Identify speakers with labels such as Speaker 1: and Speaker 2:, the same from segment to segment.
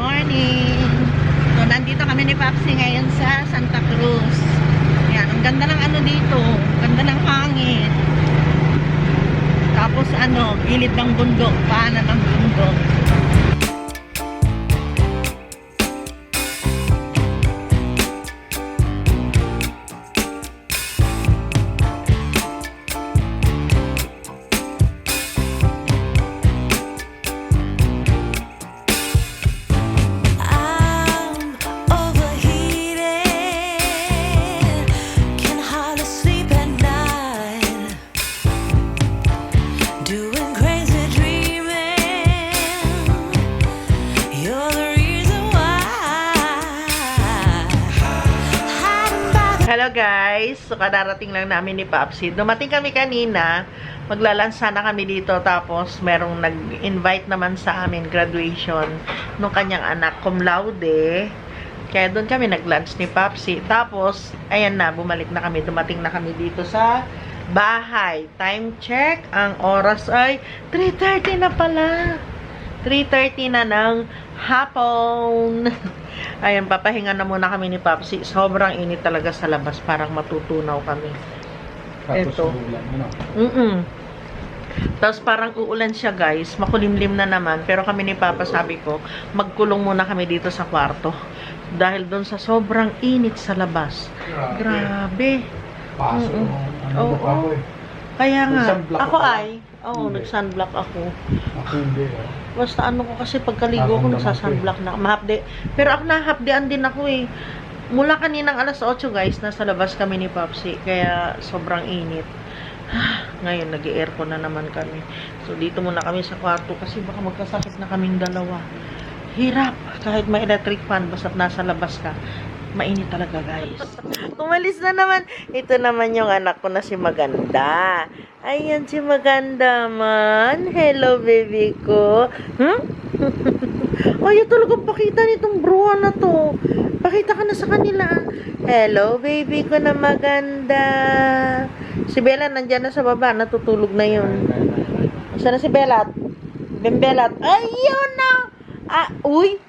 Speaker 1: morning. So, nandito kami ni Papsi ngayon sa Santa Cruz. Yan, ang ganda ng ano dito. Ganda ng hangin. Tapos ano, gilid ng bundok, paanan ng bundok. Guys! So kadarating lang namin ni Papsi. Dumating kami kanina, maglalansa na kami dito tapos merong nag-invite naman sa amin graduation nung kanyang anak cum laude. Kaya doon kami nag-lunch ni Papsi. Tapos, ayan na, bumalik na kami. Dumating na kami dito sa bahay. Time check. Ang oras ay 3.30 na pala. 3.30 na ng hapon. Ayan, papahinga na muna kami ni Papsi. Sobrang init talaga sa labas. Parang matutunaw kami.
Speaker 2: Tapos
Speaker 1: Ito.
Speaker 2: ulan, ano?
Speaker 1: Mm-mm. Tapos parang uulan siya guys. Makulimlim na naman. Pero kami ni Papa sabi ko, magkulong muna kami dito sa kwarto. Dahil doon sa sobrang init sa labas. Grabe.
Speaker 2: Paso,
Speaker 1: Mm-mm.
Speaker 2: ano
Speaker 1: Oo.
Speaker 2: ako eh.
Speaker 1: Kaya nga, ako ay, oo,
Speaker 2: Hindi.
Speaker 1: nag-sunblock ako.
Speaker 2: Ako hindi eh.
Speaker 1: Basta ano ko kasi pagkaligo ko, nagsasunblock na. Mahapde. Pero ako nahapdean din ako eh. Mula kaninang alas 8 guys, nasa labas kami ni Popsi. Kaya sobrang init. Ngayon, nag-aircon na naman kami. So, dito muna kami sa kwarto kasi baka magkasakit na kaming dalawa. Hirap. Kahit may electric fan, basta't nasa labas ka. Mainit talaga, guys. Umalis na naman. Ito naman yung anak ko na si Maganda. Ayan si Maganda man. Hello, baby ko. Hmm? Ayaw talagang pakita nitong bruha na to. Pakita ka na sa kanila. Hello, baby ko na maganda. Si Bella nandyan na sa baba. Natutulog na yun. Saan na si Belat? Bembelat. Ayun na! Ah, uy!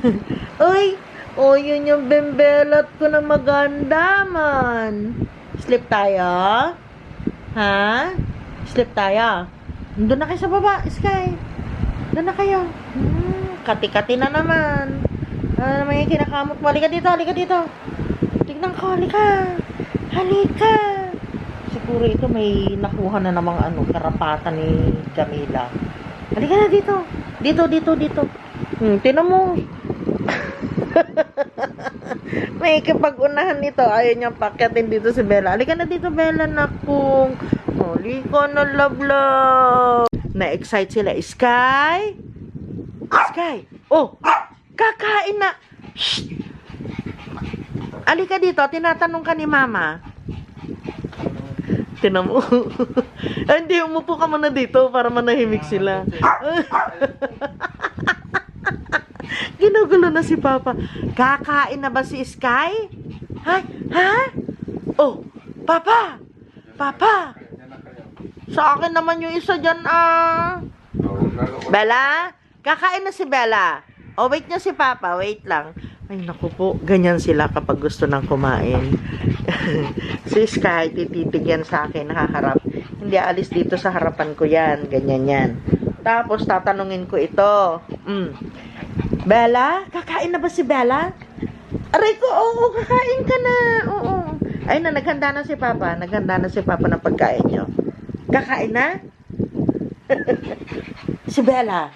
Speaker 1: uy! Oh, yun yung bembelat ko na maganda, man. Sleep tayo? Ha? Sleep tayo? Doon na kayo sa baba, Sky. Doon na kayo. Hmm, kati-kati na naman. Ano naman yung kinakamot mo? Halika dito, halika dito. Tignan ko, halika. Halika. Siguro ito may nakuha na namang ano, karapatan ni Camila. Halika na dito. Dito, dito, dito. Hmm, tinan mo. may kapag-unahan nito. Ayaw niya pakyatin dito si Bella. Halika na dito, Bella, nakong. Halika na, love, love. Na-excite sila. Sky? Sky? Oh, kakain na. Shh! Halika dito, tinatanong ka ni Mama. Tinan mo. Hindi, umupo ka muna dito para manahimik sila. Ginugulo na si Papa. Kakain na ba si Sky? Ha? Ha? Oh, Papa! Papa! Sa akin naman yung isa dyan, ah. Bella? Kakain na si Bella. Oh, wait niya si Papa. Wait lang. Ay, naku po. Ganyan sila kapag gusto ng kumain. si Sky, tititig yan sa akin, nakaharap. Hindi alis dito sa harapan ko yan. Ganyan yan. Tapos, tatanungin ko ito. Mm. Bella? Kakain na ba si Bella? Aray ko, oo, kakain ka na. Oo. Ay na, naghanda na si Papa. Naghanda na si Papa ng pagkain niyo. Kakain na? si Bella.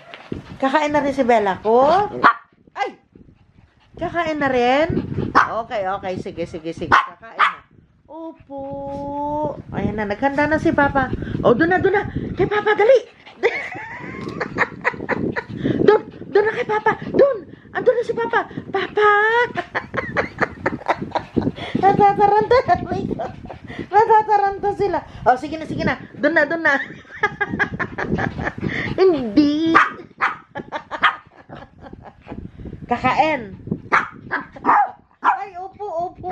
Speaker 1: Kakain na rin si Bella ko? Ay! Kakain na rin? Okay, okay. Sige, sige, sige. Kakain na. Opo. Ayan na, naghanda na si Papa. O, doon na, doon na. Kay Papa, dali. doon, na kay Papa. Doon. Andun na si Papa. Papa. Natataranta. Natataranta sila. O, sige na, sige na. Doon na, doon na. Hindi. Kakain. Ay, opo, opo.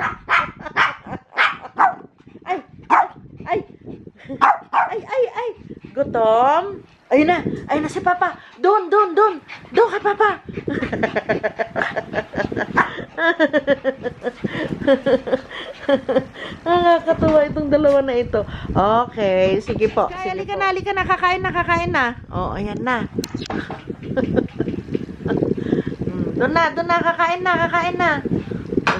Speaker 1: Ay, ay, ay, ay, ay. Gutom? Ayun na, ayun na si Papa. Ito. Okay, sige po. Sige halika na, halika na. Kakain na, kakain na. Oo, oh, ayan na. Hmm, doon na, doon na. Kakain na, kakain na.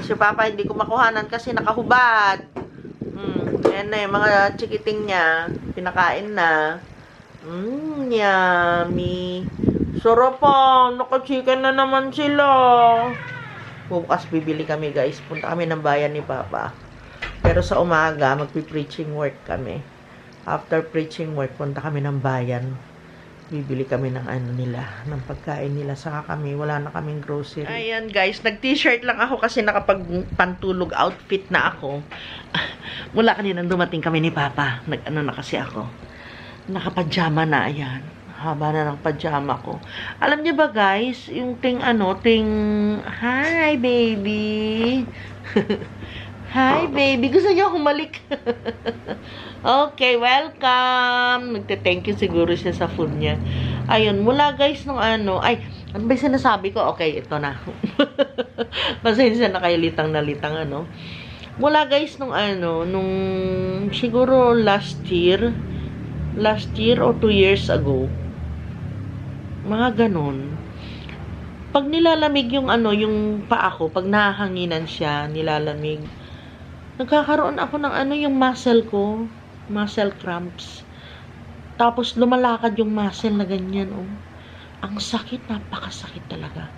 Speaker 1: Si Papa hindi ko makuhanan kasi nakahubad. Hmm, ayan na yung mga chikiting niya. Pinakain na. Mmm, yummy. Sarap pa. Naka-chicken na naman sila. Bukas bibili kami guys. Punta kami ng bayan ni Papa. Pero sa umaga, magpi-preaching work kami. After preaching work, punta kami ng bayan. Bibili kami ng ano nila, ng pagkain nila. Saka kami, wala na kaming grocery. Ayan guys, nag-t-shirt lang ako kasi nakapag-pantulog outfit na ako. Mula kanina dumating kami ni Papa. Nag-ano na kasi ako. Nakapajama na, ayan. Haba na ng pajama ko. Alam niyo ba guys, yung ting ano, ting... Hi, baby! Hi, baby! Gusto niyo humalik? okay, welcome! Nagte-thank you siguro siya sa food niya. Ayun, mula guys nung ano... Ay, ano ba sinasabi ko? Okay, ito na. Pasensya na kayo litang na litang ano. Mula guys nung ano, nung siguro last year, last year or two years ago, mga ganon. Pag nilalamig yung ano, yung paa ko, pag nahanginan siya, nilalamig, nagkakaroon ako ng ano, yung muscle ko, muscle cramps. Tapos lumalakad yung muscle na ganyan, oh. Ang sakit, napakasakit talaga.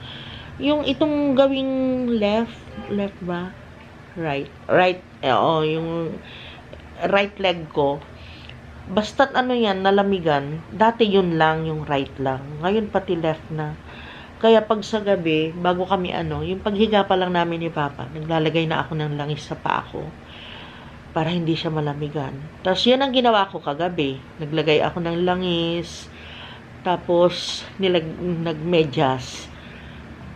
Speaker 1: Yung itong gawing left, left ba? Right. Right, eh, oh, yung right leg ko, Basta't ano yan, nalamigan, dati yun lang, yung right lang. Ngayon pati left na. Kaya pag sa gabi, bago kami ano, yung paghiga pa lang namin ni Papa, naglalagay na ako ng langis sa paa ko para hindi siya malamigan. Tapos yan ang ginawa ko kagabi. Naglagay ako ng langis, tapos nilag, nagmedyas.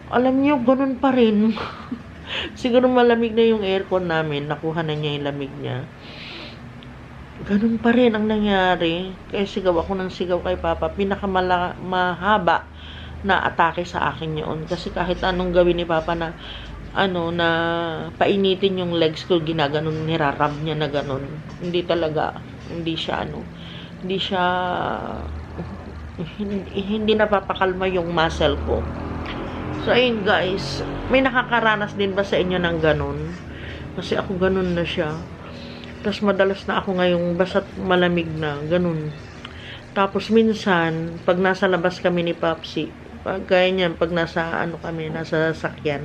Speaker 1: Alam niyo, ganun pa rin. Siguro malamig na yung aircon namin, nakuha na niya yung lamig niya. Ganun pa rin ang nangyari. Kaya sigaw ako ng sigaw kay Papa. Pinakamala, mahaba na atake sa akin yun. Kasi kahit anong gawin ni Papa na ano na painitin yung legs ko ginaganon nirarab niya na ganon. Hindi talaga hindi siya ano hindi siya hindi, hindi napapakalma yung muscle ko. So ayun guys. May nakakaranas din ba sa inyo ng ganon? Kasi ako ganon na siya. Tapos madalas na ako ngayong basta't malamig na, ganun. Tapos minsan, pag nasa labas kami ni Papsi, pag kaya niyan, pag nasa ano kami, nasa sakyan,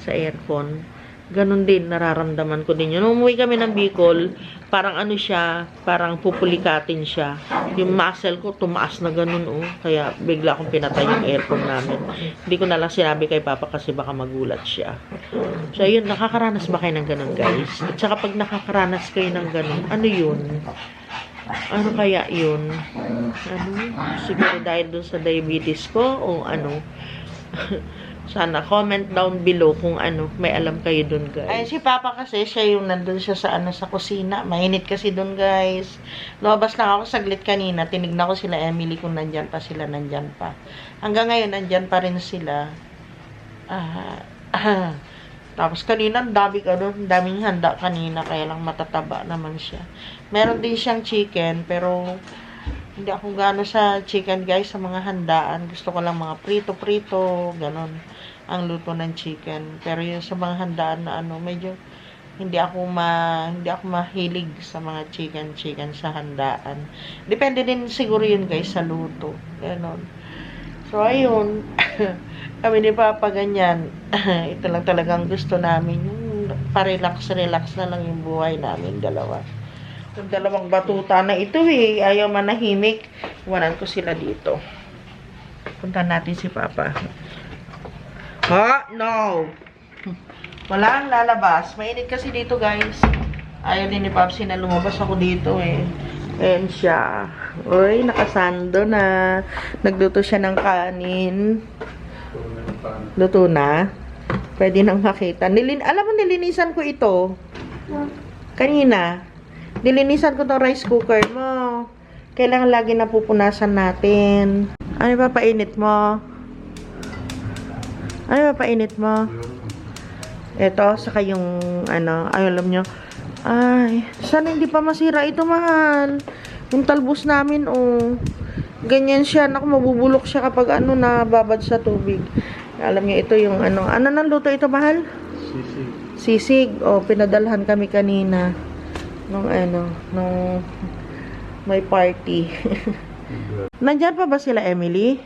Speaker 1: sa aircon, ganun din, nararamdaman ko din yun. Nung umuwi kami ng Bicol, parang ano siya, parang pupulikatin siya. Yung muscle ko, tumaas na ganun, oh. Kaya bigla akong pinatay yung aircon namin. Hindi ko na lang sinabi kay Papa kasi baka magulat siya. So, yun, nakakaranas ba kayo ng ganun, guys? At saka pag nakakaranas kayo ng ganun, ano yun? Ano kaya yun? Ano? Siguro dahil dun sa diabetes ko o ano? Sana comment down below kung ano, may alam kayo dun, guys. Ay, si Papa kasi, siya yung nandun siya sa ano sa kusina. Mainit kasi dun, guys. Lumabas lang ako saglit kanina. Tinignan ko sila Emily kung nandyan pa sila, nandyan pa. Hanggang ngayon, nandyan pa rin sila. Ah, ah. Tapos kanina, ang dami ka doon. daming handa kanina, kaya lang matataba naman siya. Meron din siyang chicken, pero hindi ako gano sa chicken, guys, sa mga handaan. Gusto ko lang mga prito-prito, ganon, ang luto ng chicken. Pero yung sa mga handaan na ano, medyo hindi ako ma hindi ako mahilig sa mga chicken chicken sa handaan. Depende din siguro yun guys sa luto. Ganon. So ayun. kami ni Papa ganyan. Ito lang talagang gusto namin. Yung pa-relax-relax na lang yung buhay namin dalawa. Yung dalawang batuta na ito eh. Ayaw manahimik. Iwanan ko sila dito. Punta natin si Papa. Ha? No! Wala ang lalabas. Mainit kasi dito guys. Ayaw din ni Papsi na lumabas ako dito eh. Ayan siya. Uy, nakasando na. Nagluto siya ng kanin. Luto na. Pwede nang makita. Nilin alam mo, nilinisan ko ito. Kanina. Nilinisan ko tong rice cooker mo. Kailangan lagi napupunasan natin. Ano ba painit mo? Ano ba painit mo? Ito, saka yung, ano, ay, alam nyo, Ay, sana hindi pa masira ito, mahal. Yung talbos namin, oh. Ganyan siya. Naku, mabubulok siya kapag ano na babad sa tubig. Alam niyo, ito yung ano. Ano nang luto ito, mahal?
Speaker 2: Sisi.
Speaker 1: Sisig. Oh, pinadalhan kami kanina. Nung ano, nung may party. Nandyan pa ba sila, Emily?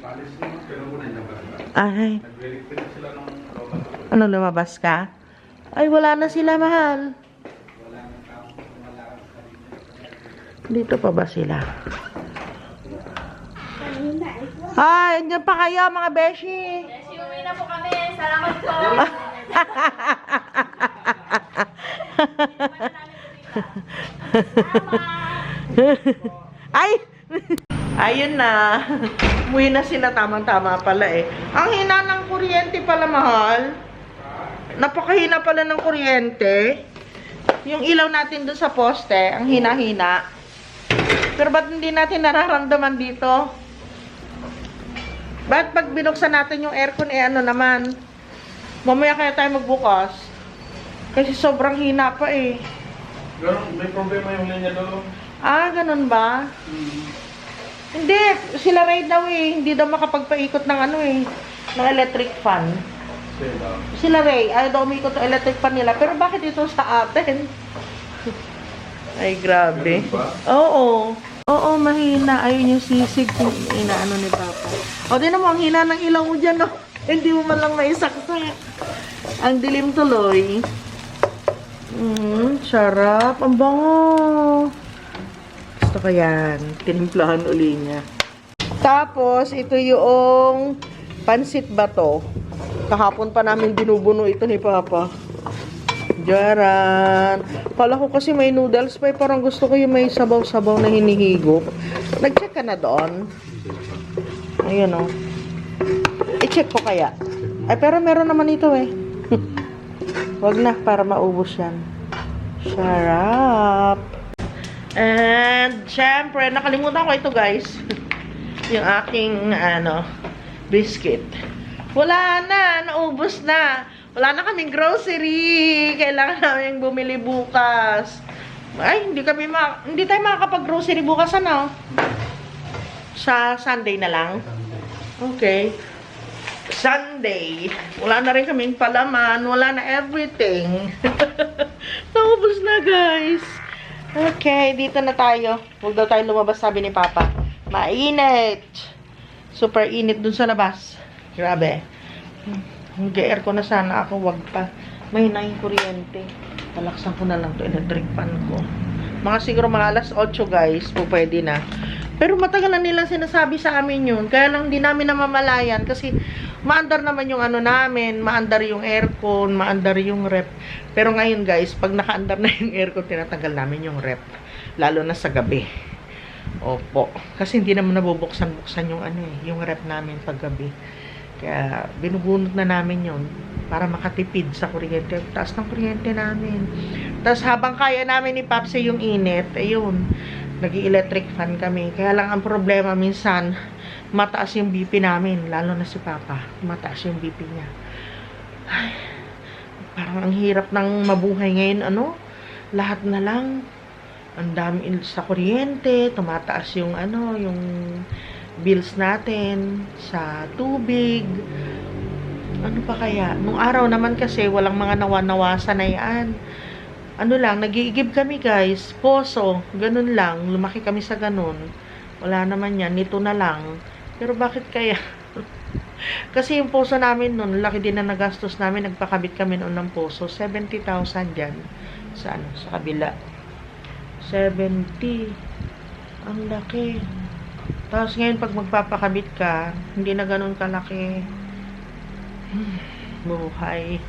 Speaker 1: Ay, ano, lumabas ka? Ay, wala na sila, mahal. Dito pa ba sila? Ay, andyan pa kayo, mga beshi.
Speaker 3: Uwi na po kami. Salamat po.
Speaker 1: Ay! Ayun na. Umuwi na sila tamang-tama pala eh. Ang hina ng kuryente pala, mahal. Napakahina pala ng kuryente. Yung ilaw natin doon sa poste, ang hina-hina. Pero ba't hindi natin nararamdaman dito? Ba't pag binuksan natin yung aircon, eh ano naman? Mamaya kaya tayo magbukas. Kasi sobrang hina pa eh.
Speaker 2: Pero may problema yung linya doon.
Speaker 1: Ah, ganun ba? Hindi, sila Ray daw eh. Hindi daw makapagpaikot ng ano eh. Ng electric fan.
Speaker 2: Sila.
Speaker 1: Sila Ray, ayaw daw umikot ng electric fan nila. Pero bakit ito sa atin? Ay, grabe.
Speaker 2: Ganun ba?
Speaker 1: Oo. Oo, mahina. Ayun yung sisig kung inaano ni Papa. O, di mo, ang hina ng ilaw mo dyan, no? Hindi mo man lang naisaksak. Ang dilim tuloy. Mm, sarap. Ang bango. Gusto ko yan. Tinimplahan uli niya. Tapos, ito yung pansit bato. Kahapon pa namin binubuno ito ni Papa. Jaran. Kala ko kasi may noodles pa. eh. Parang gusto ko yung may sabaw-sabaw na hinihigop. Nag-check ka na doon? Ayun o. I-check ko kaya. Ay, pero meron naman ito eh. Wag na, para maubos yan. Sarap. And, syempre, nakalimutan ko ito guys. yung aking, ano, biscuit. Wala na, naubos na. Wala na kaming grocery. Kailangan namin bumili bukas. Ay, hindi kami ma hindi tayo makakapag-grocery bukas ano? Sa Sunday na lang. Okay. Sunday. Wala na rin kaming palaman. Wala na everything. Naubos na, guys. Okay, dito na tayo. Huwag daw tayo lumabas, sabi ni Papa. Mainit. Super init dun sa labas. Grabe. Mag-air ko na sana ako. Wag pa. May na kuryente. Talaksan ko na lang to electric fan ko. Mga siguro mga alas 8 guys. Po pwede na. Pero matagal na nilang sinasabi sa amin yun. Kaya lang di namin namamalayan. Kasi maandar naman yung ano namin. Maandar yung aircon. Maandar yung rep. Pero ngayon guys, pag nakaandar na yung aircon, tinatanggal namin yung rep. Lalo na sa gabi. Opo. Kasi hindi naman nabubuksan-buksan yung ano eh, yung rep namin pag gabi. Kaya binubunot na namin yon para makatipid sa kuryente. Taas ng kuryente namin. Tapos habang kaya namin ni Papsi yung init, ayun, nag electric fan kami. Kaya lang ang problema minsan, mataas yung BP namin, lalo na si Papa. Mataas yung BP niya. Ay, parang ang hirap ng mabuhay ngayon, ano? Lahat na lang. Ang dami sa kuryente, tumataas yung ano, yung bills natin sa tubig. Ano pa kaya? Nung araw naman kasi walang mga nawa-nawasan na yan. Ano lang, nagiigib kami guys. Poso, ganun lang. Lumaki kami sa ganun. Wala naman yan. Nito na lang. Pero bakit kaya? kasi yung poso namin nun, laki din na nagastos namin. Nagpakabit kami noon ng poso. 70,000 dyan. Sa ano, sa kabila. 70. Ang laki. Tapos ngayon pag magpapakabit ka, hindi na ganun kalaki. Buhay.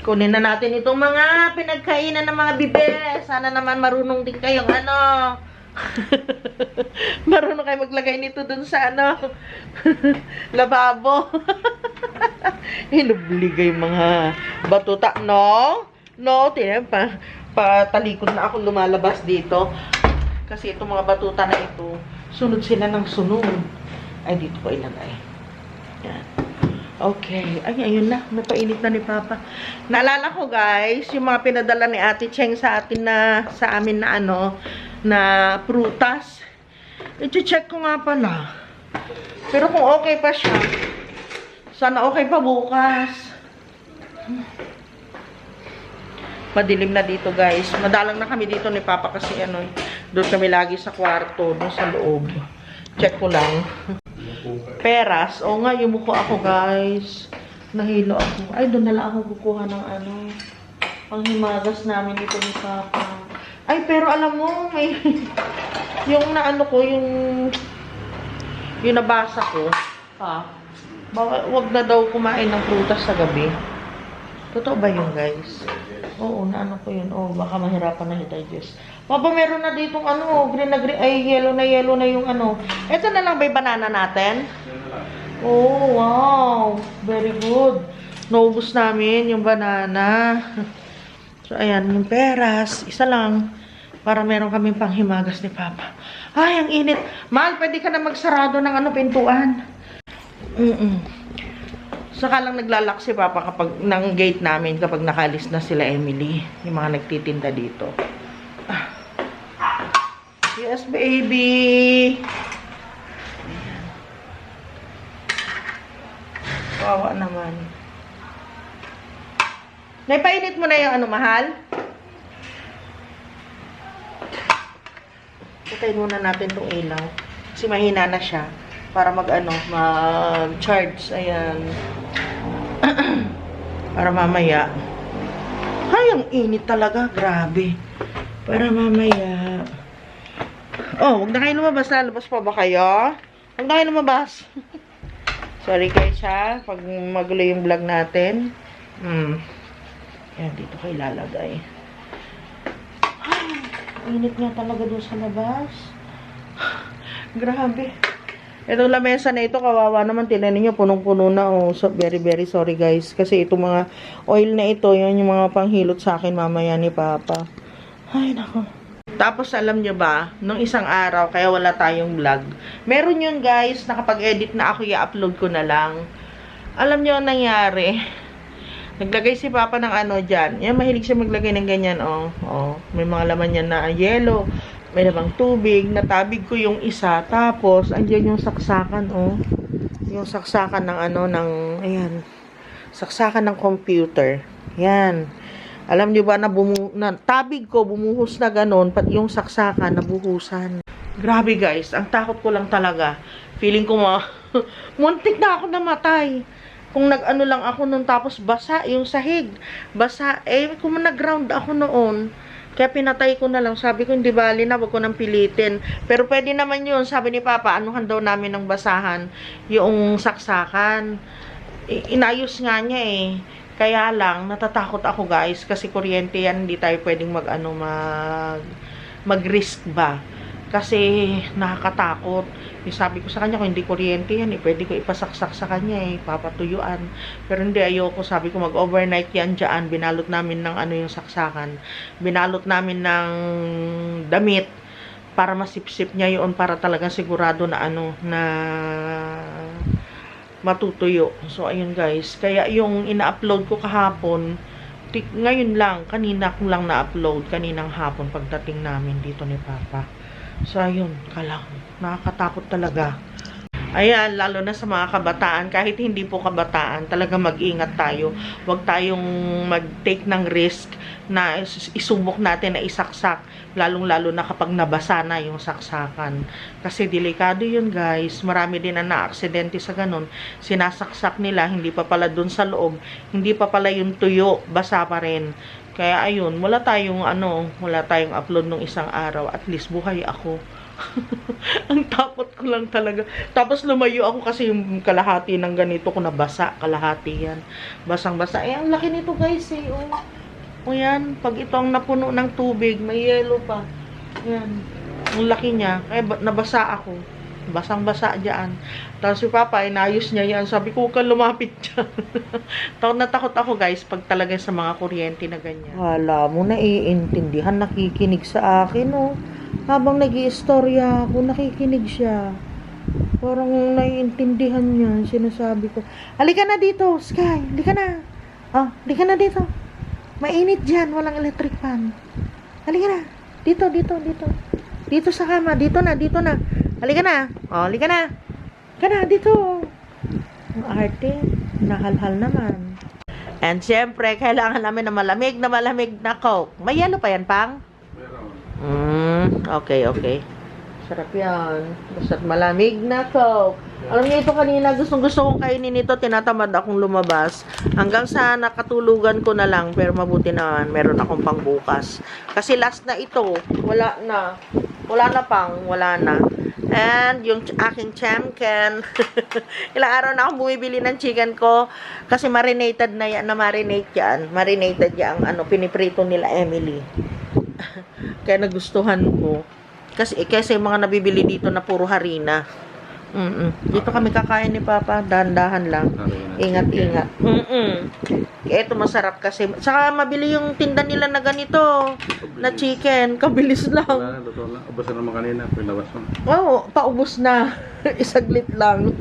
Speaker 1: Kunin na natin itong mga pinagkainan ng mga bibe. Sana naman marunong din kayong ano. marunong kayo maglagay nito dun sa ano. lababo. Hinubligay mga batuta. No? No, tiyan pa. Patalikod na ako lumalabas dito. Kasi itong mga batuta na ito, sunod sila ng sunod. Ay, dito ko ilagay. Yan. Okay. Ay, ayun na. Napainit na ni Papa. Naalala ko, guys, yung mga pinadala ni Ate Cheng sa atin na, sa amin na ano, na prutas. I-check ko nga pala. Pero kung okay pa siya, sana okay pa bukas. Madilim na dito, guys. Madalang na kami dito ni Papa kasi ano, doon kami lagi sa kwarto, doon sa loob. Check ko lang. Peras. O nga, yumuko ako, guys. Nahilo ako. Ay, doon na lang ako kukuha ng ano, panghimagas namin dito ni Papa. Ay, pero alam mo, may, yung naano ko, yung, yung nabasa ko, pa, baka- wag na daw kumain ng prutas sa gabi. Totoo ba yun, guys? Oo, naano ko yun. Oh, baka mahirapan na i-digest. Papa, meron na ditong ano, green na green, ay, yellow na yellow na yung ano. Ito na lang ba banana natin? Oh, wow. Very good. Naubos namin yung banana. So, ayan, yung peras. Isa lang. Para meron kaming panghimagas ni Papa. Ay, ang init. Mahal, pwede ka na magsarado ng ano, pintuan. Mm-mm. Saka lang naglalak si Papa kapag, ng gate namin kapag nakalis na sila Emily. Yung mga nagtitinda dito. Ah. Yes, baby. Kawawa naman. Naipainit mo na yung ano, mahal? Patayin muna natin tong ilaw. Kasi mahina na siya. Para mag, ano, mag-charge. Ayan. para mamaya. Ay, ang init talaga. Grabe. Para mamaya. Oh, huwag na kayo lumabas. Lalabas pa ba kayo? Huwag na kayo lumabas. Sorry guys ha, pag magulo yung vlog natin. Hmm. Yan, dito ko ilalagay. Ay, init nga talaga doon sa labas. Grabe. Itong lamesa na ito, kawawa naman. Tinan niyo punong-puno na. Oh. So, very, very sorry guys. Kasi itong mga oil na ito, yun yung mga panghilot sa akin mamaya ni Papa. Ay, nako. Tapos alam nyo ba, nung isang araw, kaya wala tayong vlog, meron yun guys, nakapag-edit na ako, i-upload ko na lang. Alam nyo ang nangyari? Naglagay si Papa ng ano dyan. Yan, mahilig siya maglagay ng ganyan, oh. oh. May mga laman yan na yellow, may lamang tubig, natabig ko yung isa, tapos, andyan yung saksakan, oh. Yung saksakan ng ano, ng, ayan, saksakan ng computer. Yan. Alam niyo ba na, bumu na tabig ko bumuhos na ganun, pati yung saksakan nabuhusan. Grabe guys, ang takot ko lang talaga. Feeling ko ma muntik na ako namatay. Kung nag-ano lang ako nun tapos basa yung sahig. Basa, eh kung nag-ground ako noon, kaya pinatay ko na lang. Sabi ko, hindi bali na, wag ko nang pilitin. Pero pwede naman yun. Sabi ni Papa, anuhan daw namin ng basahan yung saksakan. Inayos nga niya eh. Kaya lang, natatakot ako guys, kasi kuryente yan, hindi tayo pwedeng mag, ano, mag, mag-risk ba. Kasi nakakatakot. Yung sabi ko sa kanya, kung hindi kuryente yan, eh, pwede ko ipasaksak sa kanya eh, papatuyuan. Pero hindi, ayoko. Sabi ko, mag-overnight yan dyan. Binalot namin ng ano yung saksakan. Binalot namin ng damit para masipsip niya yun para talagang sigurado na ano, na matutuyo. So, ayun guys. Kaya yung ina-upload ko kahapon, ngayon lang, kanina ko lang na-upload, kaninang hapon pagdating namin dito ni Papa. So, ayun, kalang, nakakatakot talaga. Ayan, lalo na sa mga kabataan, kahit hindi po kabataan, talaga mag-ingat tayo. Huwag tayong mag-take ng risk na is- isubok natin na isaksak, lalong-lalo na kapag nabasa na yung saksakan. Kasi delikado yun guys. Marami din na na-aksidente sa ganun. Sinasaksak nila, hindi pa pala dun sa loob, hindi pa pala yung tuyo, basa pa rin. Kaya ayun, wala tayong ano, wala tayong upload nung isang araw. At least buhay ako. Ang takot ko lang talaga. Tapos lumayo ako kasi yung kalahati ng ganito ko nabasa. Kalahati yan. Basang-basa. Eh, ang laki nito guys eh. Oh. O yan, pag itong napuno ng tubig, may yellow pa. Yan. Ang laki niya. Kaya ba- nabasa ako. Basang-basa dyan. Tapos si Papa, inayos niya yan. Sabi ko, huwag lumapit dyan. takot na takot ako guys, pag talaga sa mga kuryente na ganyan. Wala mo, naiintindihan, nakikinig sa akin, oh. Habang nag istorya ako, nakikinig siya. Parang naiintindihan niya, sinasabi ko. Halika na dito, Sky. Halika na. Oh, halika na dito. Mainit dyan, walang electric fan. Halika na. Dito, dito, dito. Dito sa kama, dito na, dito na. Halika na. Oh, halika na. Halika na, dito. Ang arte, nahalhal naman. And syempre, kailangan namin na malamig na malamig na Coke. May yellow pa yan, Pang?
Speaker 2: Meron.
Speaker 1: Mm, okay, okay. Sarap yan. Basta't malamig na Coke. Alam niyo ito kanina, gustong gusto kong kainin ito, tinatamad akong lumabas. Hanggang sa nakatulugan ko na lang, pero mabuti naman, meron akong pangbukas. Kasi last na ito, wala na. Wala na pang, wala na. And yung aking chamken, ilang araw na akong bumibili ng chicken ko kasi marinated na yan, na marinate yan. Marinated yan, ano, piniprito nila Emily. Kaya nagustuhan ko. Kasi, eh, kasi yung mga nabibili dito na puro harina. Mm Dito kami kakain ni Papa, dahan-dahan lang. Ingat-ingat. Mm Ito masarap kasi. Saka mabili yung tinda nila na ganito, na chicken. Kabilis lang.
Speaker 2: Wala na, totoo lang. Ubus na naman kanina. Pinabas mo.
Speaker 1: Wow, paubos na. Isaglit lang.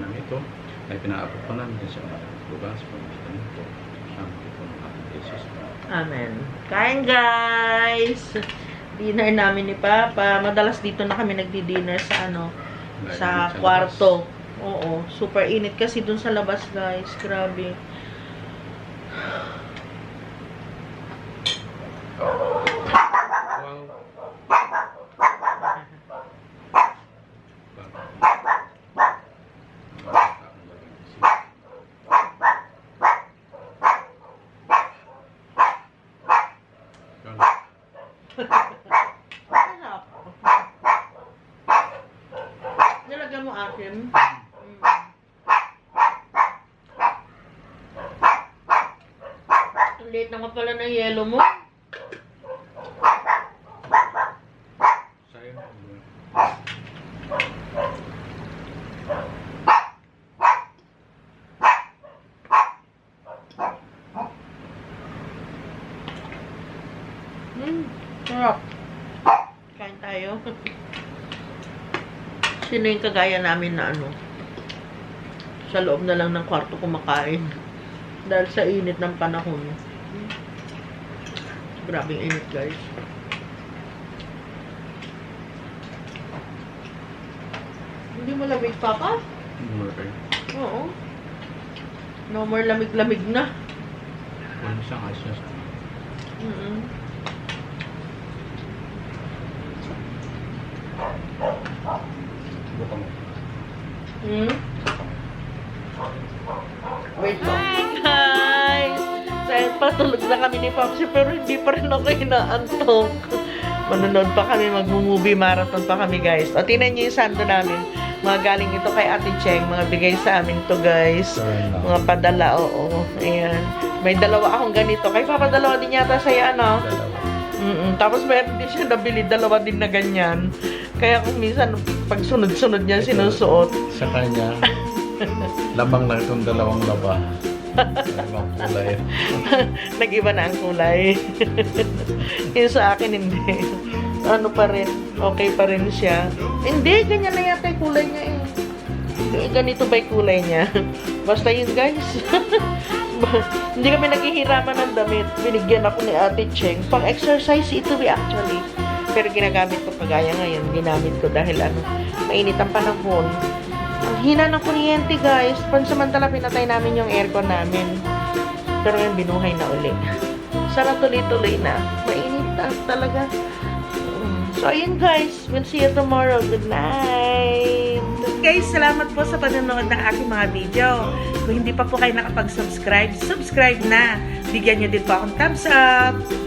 Speaker 2: Namin ito. Ay pinaabot pa namin ng ating Jesus.
Speaker 1: Amen. Kain guys! Dinner namin ni Papa. Madalas dito na kami nagdi-dinner sa ano, sa kwarto. Oo, super init kasi dun sa labas guys. Grabe.
Speaker 2: Wow.
Speaker 1: Sarap. Nilagyan mo akin. Mm. Ang liit naman pala ng yelo mo. Mm, sarap. Kain tayo. Sino yung kagaya namin na ano? Sa loob na lang ng kwarto kumakain. Dahil sa init ng panahon. Mm. Grabing init guys. Hindi mo lamig, Papa? Oo. No more lamig-lamig na.
Speaker 2: Wala siyang asya sa
Speaker 1: Mm-mm.
Speaker 2: buka mo.
Speaker 1: Hmm? Na kami ni Papsi pero hindi pa rin ako inaantok. Manonood pa kami, mag-movie marathon pa kami guys. O tinan niyo yung sando namin. Mga galing ito kay Ate Cheng. Mga bigay sa amin to guys. Mga padala, oo. Ayan. May dalawa akong ganito. Kay Papa dalawa din yata sa'yo ano. Mm Tapos meron din siya nabili, dalawa din na ganyan. Kaya kung minsan, pag sunod-sunod niya sinusuot,
Speaker 2: Sa kanya, labang na itong dalawang laba. Dalawang kulay.
Speaker 1: nag-iba na ang kulay. yung sa akin, hindi. Ano pa rin, okay pa rin siya. Hindi, ganyan na yata yung kulay niya eh. Eh, Ganito ba yung kulay niya? Basta yun guys. hindi kami naghihiraman ng damit. Binigyan ako ni Ate Cheng. Pang exercise ito eh actually. Pero ginagamit ko kagaya ngayon. Ginamit ko dahil ano, mainit ang panahon. Hina ng kuryente guys. Pansamantala pinatay namin yung aircon namin. Pero yung binuhay na uli. Sana tuloy-tuloy na. Mainit na talaga. Mm. So, ayun guys. We'll see you tomorrow. Good night.
Speaker 4: Guys, salamat po sa panonood ng aking mga video. Kung hindi pa po kayo nakapag-subscribe, subscribe na. Bigyan nyo din po akong thumbs up.